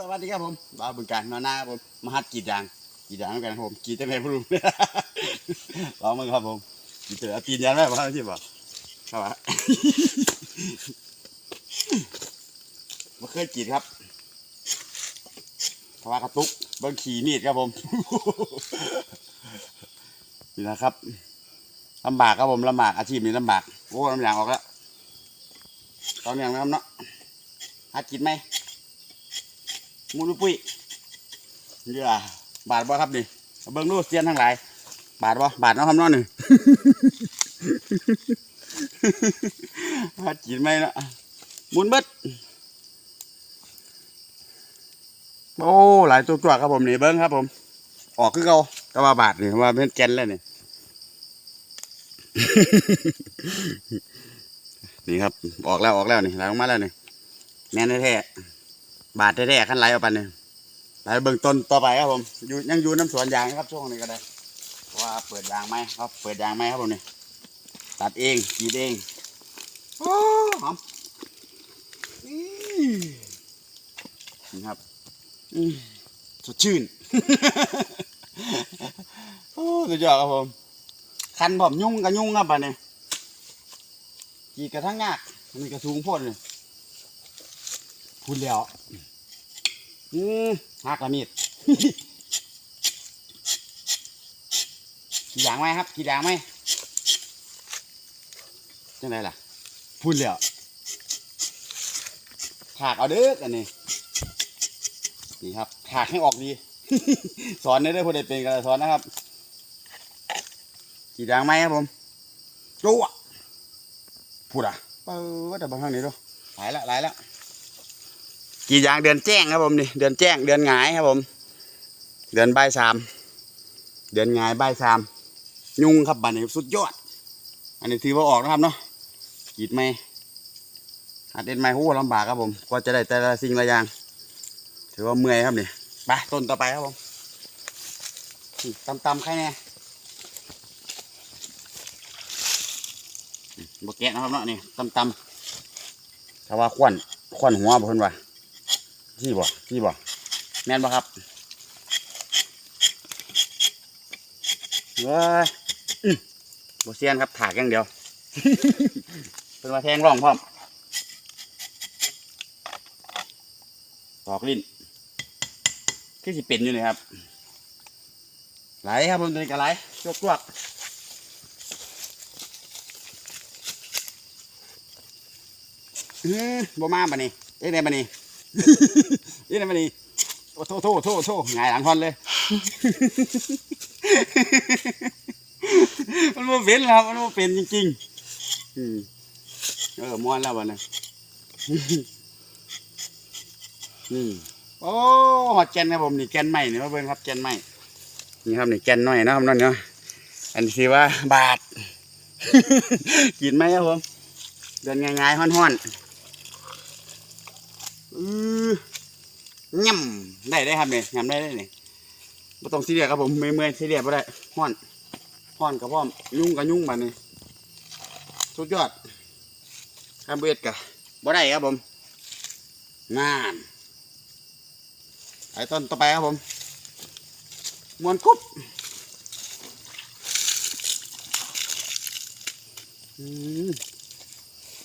สวัสดีครับผมบ้าวบึงการนอนหน้าครับผมมาหัดกรีดยางกรีดยางด้วยกันครับผมกรีดได้ไหมผู้รู้ลองมึงครับผมกรีดเจอเอาตีนยันไหมพ่อที่บอกครับว่า มาเคยกรีดครับเพราะว่ากระตุกเบิ้งขี่มีดครับผม นี่นะครับลำบากครับผมลำบากอาชีพนี้ลำบากโอ้ลำอยางออกแล้วตอนอย่างนะครับเนาะหัดกรีดไหม มูนุปุ้ยเดี๋ยวบาทบ่ครับนี่เบิ้งดูเสียนทั้งหลาย บาทบ่บาทเนาะคำน้อนหนึ่งบาทกินไหมเนาะหมุนเบิดโอ้หลายตัวตัวครับผมนี่เบิ้งครับผม ออกคือเก่าแต่ว่าบาทนี่ว่าเป็นแกนแล้วนี่นี่ครับออกแล้วออกแล้วนี่ไหลออกมาแล้วนี่แม่นแท้ บาทแท้ๆขั้นไหลเอาไปเนี่ยไหลเบื้องต้นต่อไปครับผมอยู่ยังอยู่น้ำสวนยางนะครับช่วงนี้ก็ได้เพราะว่าเปิดยางไหมครับเปิดยางไหมครับผมนี่ตัดเองกีดเองโอ้หอมนี่ครับสดชื่นโอ้สุดยอดครับผมคันผมยุ่งกับยุ่งครับบัดนี้กรีดกระทั่งยากอันกระสูงพ่นเลย คุณแล้วอืมหักละมีดกี่อย่างไหมครับกี่อย่างไหมจังไรล่ะ พูดแล้วถากเอาเด้ออันนี้นี่ครับถากให้ออกดี สอนได้ด้อผู้ใดเป็นก็ได้สอนนะครับกี่อย่างไหมครับผมจู้อะพูดอะเปิดแต่บางครั้งนี้ดูหลายละหลายละ กี่อย่างเดือนแจ้งครับผมนี่เดือนแจ้งเดือนหงายครับผม เดือนใบสามเดือนหงายใบสามยุงครับบัดนี้สุดยอด อันนี้ถือว่าออกนะครับเนาะกีดไม่หัดเด็ดไม่โหลำบากครับผมกว่าจะได้แต่ละสิ่งละอย่าง ถือว่าเมื่อยครับนี่ไปต้นต่อไปครับผมนี่ตำใครแน่อืมบกแกะนะครับเนาะนี่ตำๆถ้าว่าควันควันหัวบ่เพิ่นว่า พี่บ่พี่บ่แม่นบ่ครับเว้ยอื้อบ่เซียนครับถากอย่างเดียวเป็นมาแทงร่องพร้อมตอกลิ้นคือสิเป็นอยู่นี่ครับ ไหลครับผมตัวนี้ก็ไหลจวกจวกอื้อบ่มาบัดนี้เอ๊ะได้บัดนี้ นี่นะมันนี่โอ้โทษโทษโทษโทษหงายหลังคอนเลยมันโมเป็นแล้วครับมันโมเป็นจริงๆอืมเออม้วนแล้ววันนี้อืมโอ้หอดแกนครับผมนี่แกนใหม่นี่มาเบิ่งครับแกนใหม่นี่ครับนี่แกนน้อยนะครับนั่นเนาะอันนี้ว่าบาท กินไหมครับผมเดินง่ายๆห้อนๆ อือย่ำได้ได้ครับเนี่ยย่ำได้ได้เนี่ยไม่ต้องซีเรียสครับผมเมื่อยๆซีเรียสไม่ได้ห้อนห้อนกับพ่อมยุ่งกับยุ่งมาเนี่ยสุดยอดข้ามเบ็ดกะบ่ได้ครับผมงานไอ้ต้นต่อไปครับผมมวนกุ๊บ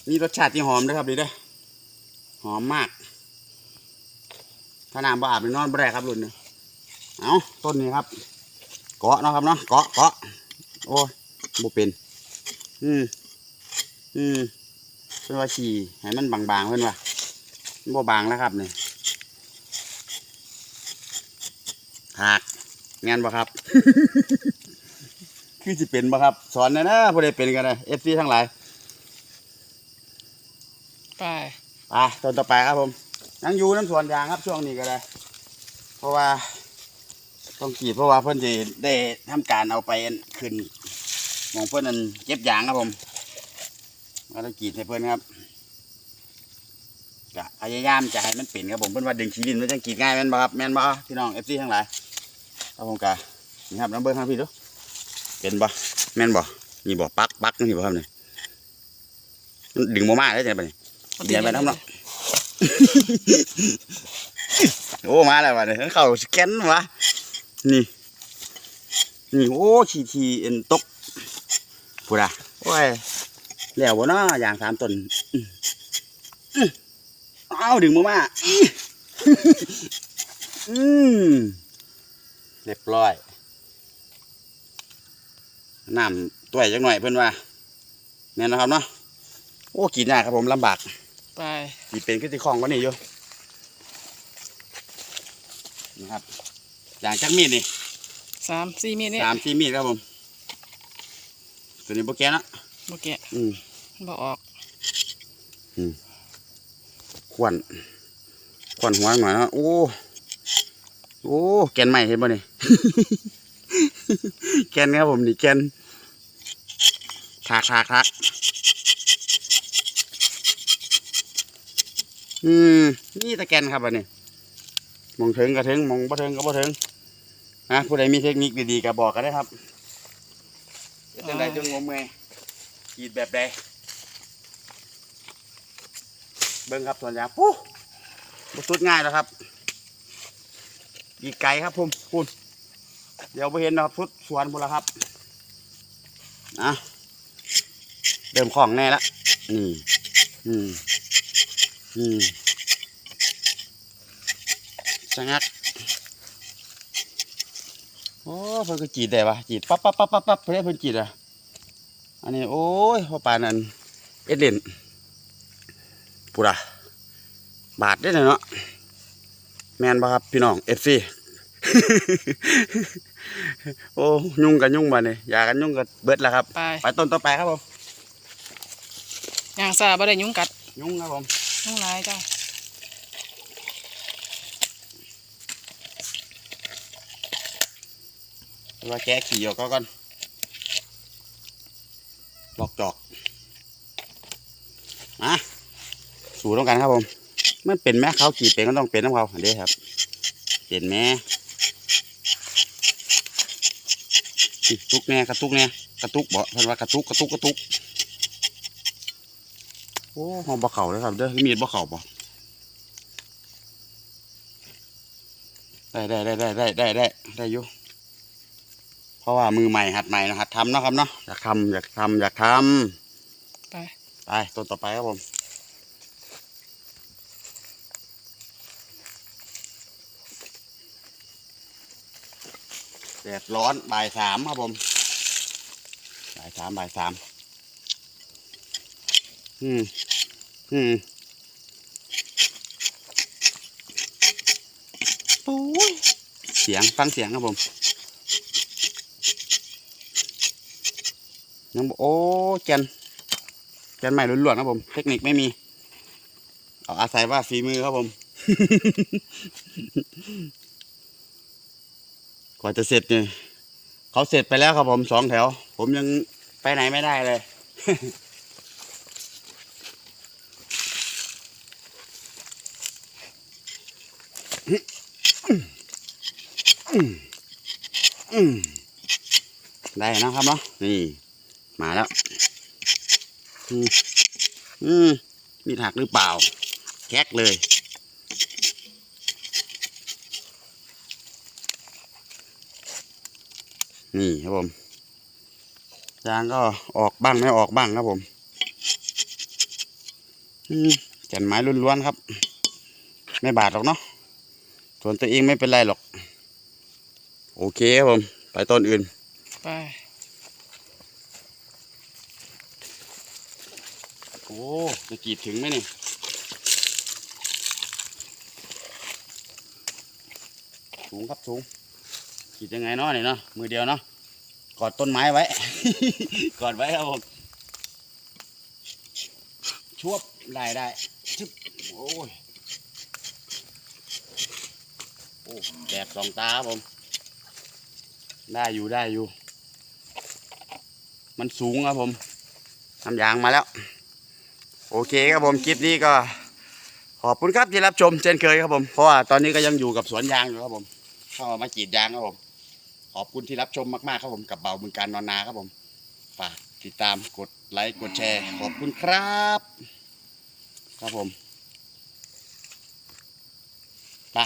มีรสชาติที่หอมด้วยครับดีเด้หอมมาก ถ้าน้ำบ่อาบนี่นอนบ่ได้ครับรุ่นนี้เอาต้นนี้ครับ เกาะเนาะครับเนาะเกาะเกาะโอ้ยบ่เป็น อืมอืมเพิ่นว่าฉี่ให้มันบางๆเพิ่นว่ามันบ่บางแล้วครับนี่หักงานบ่ครับ คือสิเป็นบ่ครับ สอนหนะนะผู้ใดเป็นกันนะ FC ทั้งหลายไปไปต้นต่อไปครับผม ยังอยู่น้ำสวนยางครับช่วงนี้ก็ได้ เพราะว่าต้องกรีดเพราะว่าเพื่อนจะได้ทำการเอาไปขึ้นหมองเพื่อนนั่นเก็บยางครับผมก็ต้องกรีดให้เพื่อนครับก็พยายามจะให้มันเป็นครับผมเพื่อนว่าดึงขี้ดินมันจะกรีดง่ายแม่นบ่ครับแม่นบ่พี่น้องเอฟซีทั้งหลายครับผมกะนี่ครับน้ำเบิ้งครับพี่ดูเป็นบ่แม่นบ่นี่บ่ปักปักนี่บ่ครับนี่มันดึงบ่มาได้จังไดบัดนี้เดี๋ยวไปน้ำเนาะ โอ้มาแล้ววะเนี่ยเขาสแกนวะนี่นี่โอ้ขีทีเอ็นตกพูดอะโอ้ยแล้วบ่เนาะอย่างสามตนอื้ออื้อเอาดึงมามาอืมเรียบร้อยน้ำตัวใหญ่จังหน่อยเพื่อนว่าแน่นนะครับเนาะโอ้กรีดยากครับผมลำบาก ไปกรีดเป็นขึ้นที่คลองก็นี่อยู่นะครับอย่างจักมีดนี่สามสี่เมตรนี่สามสี่มีดครับผมตัวนี้โปรแกรมนะเมื่อกี้อืมบ่ออกขวนขวนหัวหน่อยเนาะโอ้โอ้แกนใหม่เห็นป่ะนี่ แกนครับผมนี่แกนคากคากคาก อืมนี่ตะแกนครับอันนี้มองถึงก็ถึงมองบ่ถึงก็บ่ถึงนะผู้ใดมีเทคนิคดีๆก็บอกกันได้ครับจะได้จังงมไงกรีดแบบใดเบิ้งครับส่วนยางปุ๊บสุดง่ายแล้วครับ อีกไกลครับผมคุณเดี๋ยวไปเห็นนะครับสุดสวนบุละครับนะเริ่มคล่องแน่ละนี่อืม อืมชะงักโอ้เพิ่นก็จีดได้ปะจีดปั๊บปั๊บปั๊บปั๊บปั๊บเพื่อนเพิ่นจีดอะอันนี้โอ้ยพอปานนั้นเอ็ดเด่นปุระบาทได้เลยเนาะแมนปะครับพี่น้องเอฟซีโอ้ยุ่งกันยุ่งมาเนี่ยอยากันยุ่งกันเบิดแล้วครับ ไป ไปต้นต่อไปครับผมย่างซาบ่ได้ยุงกัด ยุ่งครับผม ยุงหลายจ้าว่าแกขี่ออกก็ก่อนลอกจอกมาสูต้องกันครับผมมันเป็นแม่เขาขี่เป็นก็ต้องเป็นน้ำเขาอันนี้ครับเป็นแม่อิตุกแน่กระตุกแน่กระตุกบ่เพิ่นว่ากระตุกกระตุกกระตุก โอ้หอมบ่เข่าเลยครับเด้อมีดบ่เข่าบ่ได้ได้ได้ได้ได้ได้ได้ได้อยู่เพราะว่ามือใหม่หัดใหม่นะหัดทำเนาะครับเนาะอยากทำอยากทำอยากทไปำไปต้นต่อไปครับผมแดดร้อนบ่ายสามครับผมบ่ายสามบ่ายสาม อืม อืมโอ้ยเสียงฟังเสียงครับผมยังบอกโอ้แกนแกนใหม่ล้วนๆครับผม เทคนิคไม่มีเอาอาศัยว่าฝีมือครับผมกว่าจะเสร็จเนี่ยเขาเสร็จไปแล้วครับผมสองแถว ผมยังไปไหนไม่ได้เลย อืม ได้นะครับเนาะนี่ มาแล้วอืมมมีถักหรือเปล่า แคกเลย นี่ครับผมยางก็ออกบ้างไม่ออกบ้างครับผมอืมแก่นไม้ล้วนๆครับ ไม่บาดหรอกเนาะ ส่วนตัวเองไม่เป็นไรหรอก โอเคครับผม ไปต้นอื่น ไป โอ้จะกรีดถึงไหมนี่สูงครับสูงกรีดยังไงเนาะนี่เนาะมือเดียวเนาะกอดต้นไม้ไว้ กอดไว้ครับผมชวบได้ได้ชึบโอ้ยโอ้ แดดสองตาครับผม ได้อยู่ได้อยู่ มันสูงครับผมทำยางมาแล้ว โอเคครับผมคลิปนี้ก็ ขอบคุณครับที่รับชมเช่นเคยครับผม เพราะว่าตอนนี้ก็ยังอยู่กับสวนยางอยู่ครับผม เข้ามามากรีดยางครับผม ขอบคุณที่รับชมมากๆครับผมกับเบาบึงการนอนนาครับผมฝากติดตามกดไลค์กดแชร์ ขอบคุณครับ ครับผม ไป